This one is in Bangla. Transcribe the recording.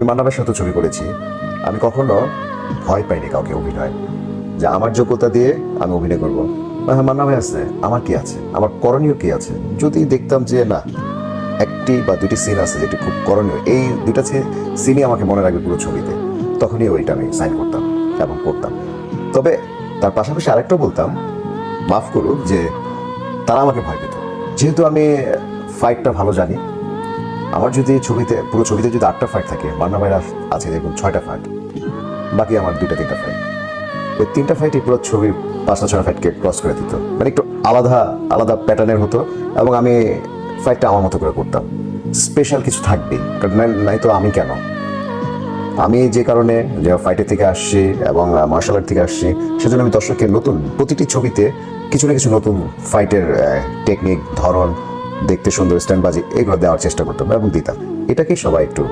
আমি মান্নাবের সাথে ছবি করেছি। আমি কখনো ভয় পাইনি কাউকে অভিনয়। যে আমার যোগ্যতা দিয়ে আমি অভিনয় করব। হ্যাঁ মান্না আছে, আমার কি আছে? আমার করণীয় কি আছে? যদি দেখতাম যে না, একটি বা দুটি সিন আছে যেটি খুব করণীয়, এই দুটা সিনই আমাকে মনে রাখবে পুরো ছবিতে। তখনই ওইটা আমি সাইন করতাম এবং করতাম। তবে তার পাশাপাশি আরেকটা বলতাম, মাফ করুক যে তারা আমাকে ভয় পেত। যেহেতু আমি ফাইটটা ভালো জানি আমার যদি ছবিতে, পুরো ছবিতে যদি আটটা ফাইট থাকে, মান্না ভাইরা আছে দেখুন ছয়টা ফাইট বাকি আমার দুইটা, তিনটা ফাইট ওই তিনটা ফাইটই পুরো ছবির পাঁচটা ছয় ফাইটকে ক্রস করে দিত। মানে একটু আলাদা আলাদা প্যাটার্নের হতো এবং আমি ফাইটটা আমার মতো করে করতাম। স্পেশাল কিছু থাকবে। নাই তো আমি কেন? আমি যে কারণে যে ফাইটের থেকে আসছি এবং মার্শাল আর্ট থেকে আসছি, সেজন্য আমি দর্শককে নতুন প্রতিটি ছবিতে কিছু না কিছু নতুন ফাইটের টেকনিক ধরন দেখতে সুন্দর স্ট্যান্ড বাজি এগুলো দেওয়ার চেষ্টা করতাম এবং দিতাম। এটাকেই সবাই একটু